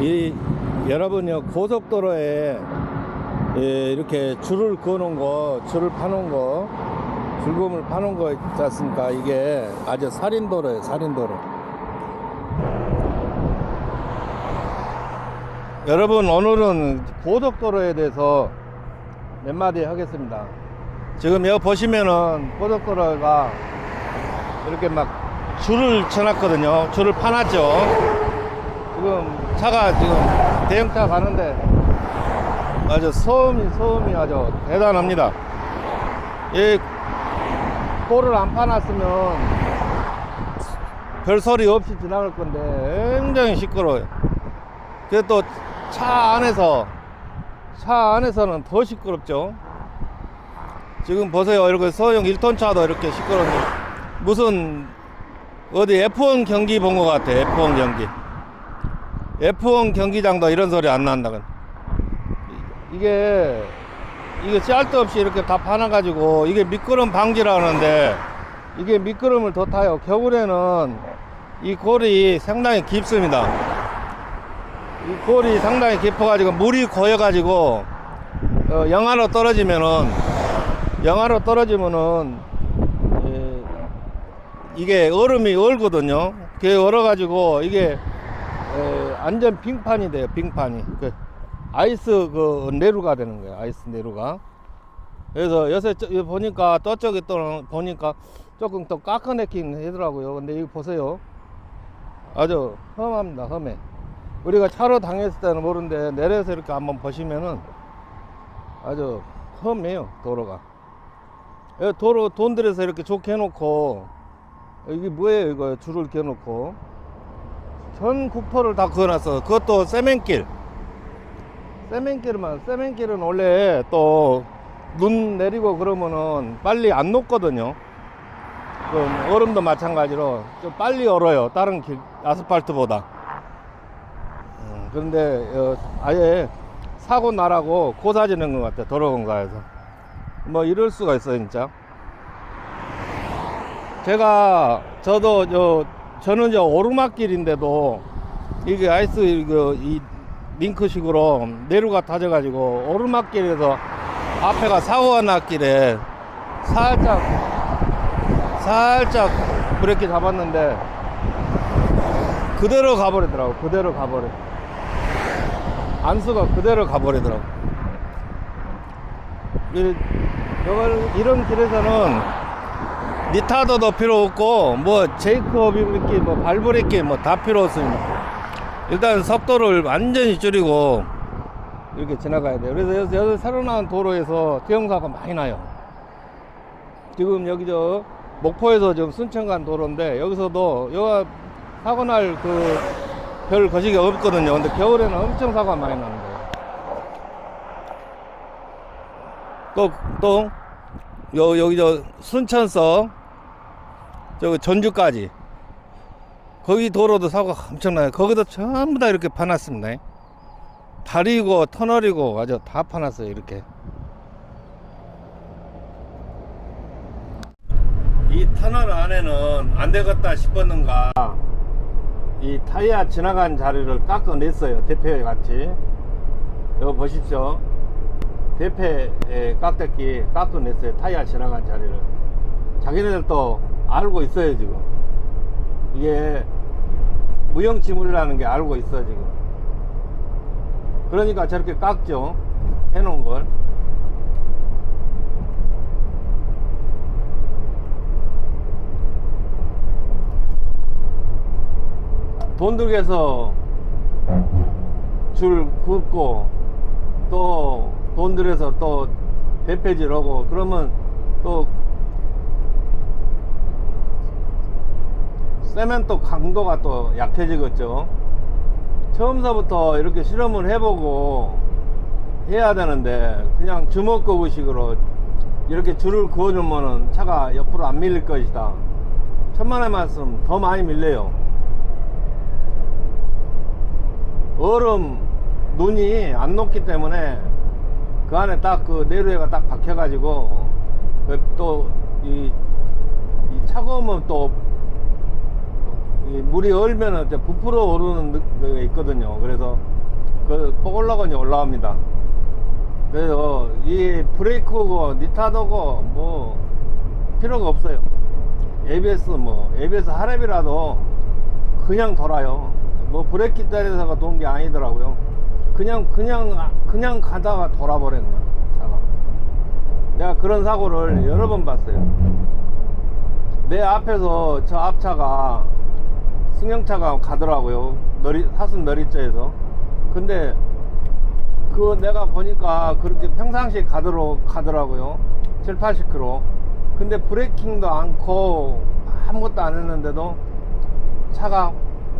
이 여러분요 고속도로에 예, 이렇게 줄을 그어놓은 거, 줄을 파놓은 거, 줄금을 파놓은 거 있지 않습니까? 이게 아주 살인도로예요, 살인도로. 여러분 오늘은 고속도로에 대해서 몇 마디 하겠습니다. 지금 여기 보시면은 고속도로가 이렇게 막 줄을 쳐놨거든요. 줄을 파놨죠. 지금 차가 지금 대형차 가는데 아주 소음이 소음이 아주 대단합니다. 이 골을 안 파놨으면 별 소리 없이 지나갈 건데 굉장히 시끄러워요. 그래도 또차 안에서 차 안에서는 더 시끄럽죠. 지금 보세요. 이렇게 소형 1톤 차도 이렇게 시끄러운데 무슨 어디 F1 경기 본 것 같아. F1 경기. F1 경기장도 이런 소리 안 난다. 이게 이게 짤도 없이 이렇게 다 파놔가지고 이게 미끄럼 방지라는데 이게 미끄럼을 더 타요. 겨울에는 이 골이 상당히 깊습니다. 이 골이 상당히 깊어가지고 물이 고여가지고 어, 영하로 떨어지면은 영하로 떨어지면은 예, 이게 얼음이 얼거든요. 그게 얼어가지고 이게 에, 완전 빙판이 돼요. 빙판이 그 아이스 그 내루가 되는 거예요. 아이스 내루가. 그래서 요새 저- 보니까 저쪽에 또 보니까 조금 더 깎아내긴 하더라고요. 근데 여기 보세요. 아주 험합니다. 험해. 우리가 차로 당했을 때는 모르는데 내려서 이렇게 한번 보시면은 아주 험해요. 도로가. 도로 돈 들여서 이렇게 좋게 해놓고 이게 뭐예요? 이거 줄을 겨놓고 전 국토를 다 그어놨어. 그것도 세면길. 세면길만 세면길은 원래 또 눈 내리고 그러면은 빨리 안 녹거든요. 그 얼음도 마찬가지로 좀 빨리 얼어요. 다른 길 아스팔트보다. 음, 그런데 어, 아예 사고 나라고 고사지는 것 같아 도로공사에서. 뭐 이럴 수가 있어 진짜. 제가 저도 저 저는 저 오르막길인데도 이게 아이스 이거 이 링크식으로 내루가 타져가지고 오르막길에서 앞에가 사고가 났길래 살짝 살짝 브레이크 잡았는데 그대로 가버리더라고 그대로 가버려 안수가 그대로 가버리더라고. 이런 길에서는 니타도도 필요 없고 뭐 제이크업 이렇게 뭐 발브레이크 뭐다 필요 없습니다. 일단 속도를 완전히 줄이고 이렇게 지나가야 돼요. 그래서 여기, 여기 새로 나온 도로에서 대형사고가 많이 나요. 지금 여기 저 목포에서 지금 순천 간 도로인데 여기서도 여가 사고 날 그 별 거시기 없거든요. 근데 겨울에는 엄청 사고가 많이 나는 거예요. 또, 또, 요, 여기 저 순천서, 저기 전주까지. 거기 도로도 사고가 엄청나요. 거기도 전부 다 이렇게 파놨습니다. 다리고 터널이고 아주 다 파놨어요. 이렇게. 이 터널 안에는 안 되겠다 싶었는가 이 타이어 지나간 자리를 깎아냈어요. 대패 같이. 여기 보십시오. 대패 깍대기 깎아냈어요. 타이어 지나간 자리를. 자기네들도 알고 있어요, 지금. 이게 무용지물이라는 게 알고 있어, 지금. 그러니까 저렇게 깎죠. 해놓은 걸. 돈 들여서 줄 긋고 또 돈 들여서 또 대패질 하고 그러면 또 세멘트 강도가 또 약해지겠죠. 처음서부터 이렇게 실험을 해보고 해야 되는데 그냥 주먹거구식으로 이렇게 줄을 그어주면은 차가 옆으로 안 밀릴 것이다. 천만의 말씀 더 많이 밀려요. 얼음 눈이 안 녹기 때문에 그 안에 딱 그 내루에가 딱 박혀가지고 그 또이 이 차가우면 또 물이 얼면은 이제 부풀어 오르는 느- 그 있거든요. 그래서 그 뽀글락원이 올라옵니다. 그래서 이 브레이크고 니타도고 뭐 필요가 없어요. ABS 뭐 ABS 하랩이라도 그냥 돌아요. 뭐 브레이크 기다려서가 도는 게 아니더라고요. 그냥 그냥 그냥 가다가 돌아버리는 거야 차가. 내가 그런 사고를 여러 번 봤어요. 내 앞에서 저 앞차가 승용차가 가더라고요. 너리 사순 너리자에서. 근데 그 내가 보니까 그렇게 평상시에 가더러, 가더라고요. 7, 80km. 근데 브레이킹도 않고 아무것도 안 했는데도 차가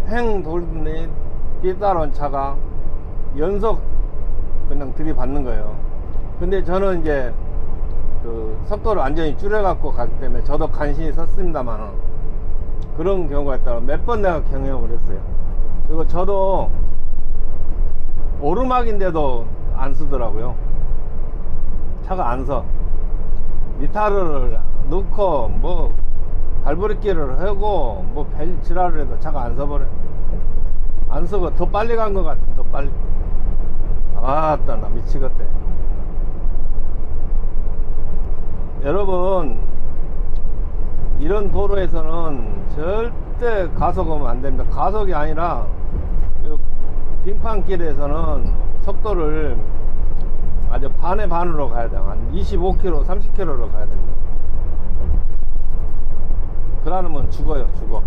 횡 돌더니 뒤따라온 차가 연속 그냥 들이받는 거예요. 근데 저는 이제 그 속도를 완전히 줄여갖고 가기 때문에 저도 간신히 섰습니다만 그런 경우가 있다가 몇번 내가 경험을 했어요. 그리고 저도 오르막인데도 안 쓰더라고요. 차가 안 서. 니타르를 넣고 뭐 발브레이키를 하고 뭐 벨 지랄을 해도 차가 안 서버려. 안 서고 더 빨리 간 것 같아. 더 빨리. 아따 나 미치겠대. 여러분 이런 도로에서는 절대 가속하면 안 됩니다. 가속이 아니라 이 빙판길에서는 속도를 아주 반의 반으로 가야 돼요. 한 25km, 30km로 가야 됩니다. 그러면 죽어요, 죽어.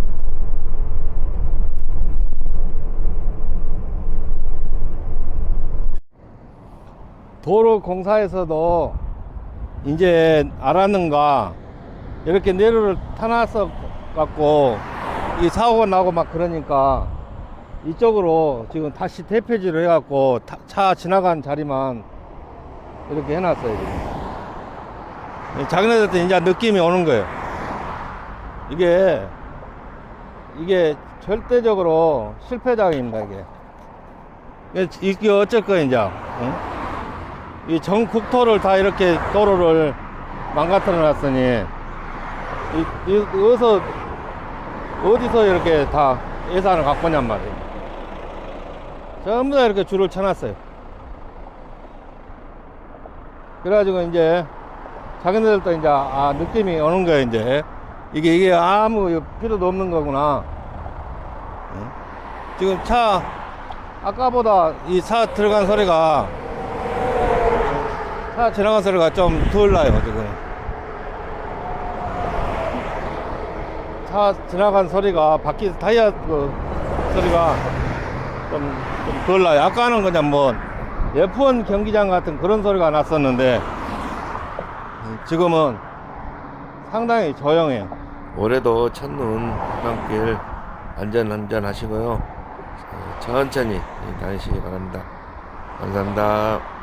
도로 공사에서도 이제 알았는가 이렇게 내로를 타놨어 갖고 이 사고가 나고 막 그러니까 이쪽으로 지금 다시 대표지를 해갖고 타- 차 지나간 자리만 이렇게 해놨어요 지금. 자기네들한테 이제 느낌이 오는 거예요. 이게 이게 절대적으로 실패작입니다 이게. 이게- 거야 이제 응? 이 전 국토를 다 이렇게 도로를 망가뜨려 놨으니 이, 이, 어디서 어디서 이렇게 다 예산을 갖고 냔 말이에요. 전부 다 이렇게 줄을 쳐놨어요. 그래가지고 이제 자기네들도 이제 아 느낌이 오는 거예요 이제. 이게 이게 아무 필요도 없는 거구나. 응? 지금 차 아까보다 이 차 들어간 소리가 차 지나간 소리가 좀 덜 나요 지금 차 지나간 소리가 바퀴 타이어 그 소리가 좀덜 나요 아까는 그냥 뭐 F1 경기장 같은 그런 소리가 났었는데 지금은 상당히 조용해요 올해도 첫눈 한길 안전 안전 하시고요. 어, 천천히 다니시기 바랍니다. 감사합니다.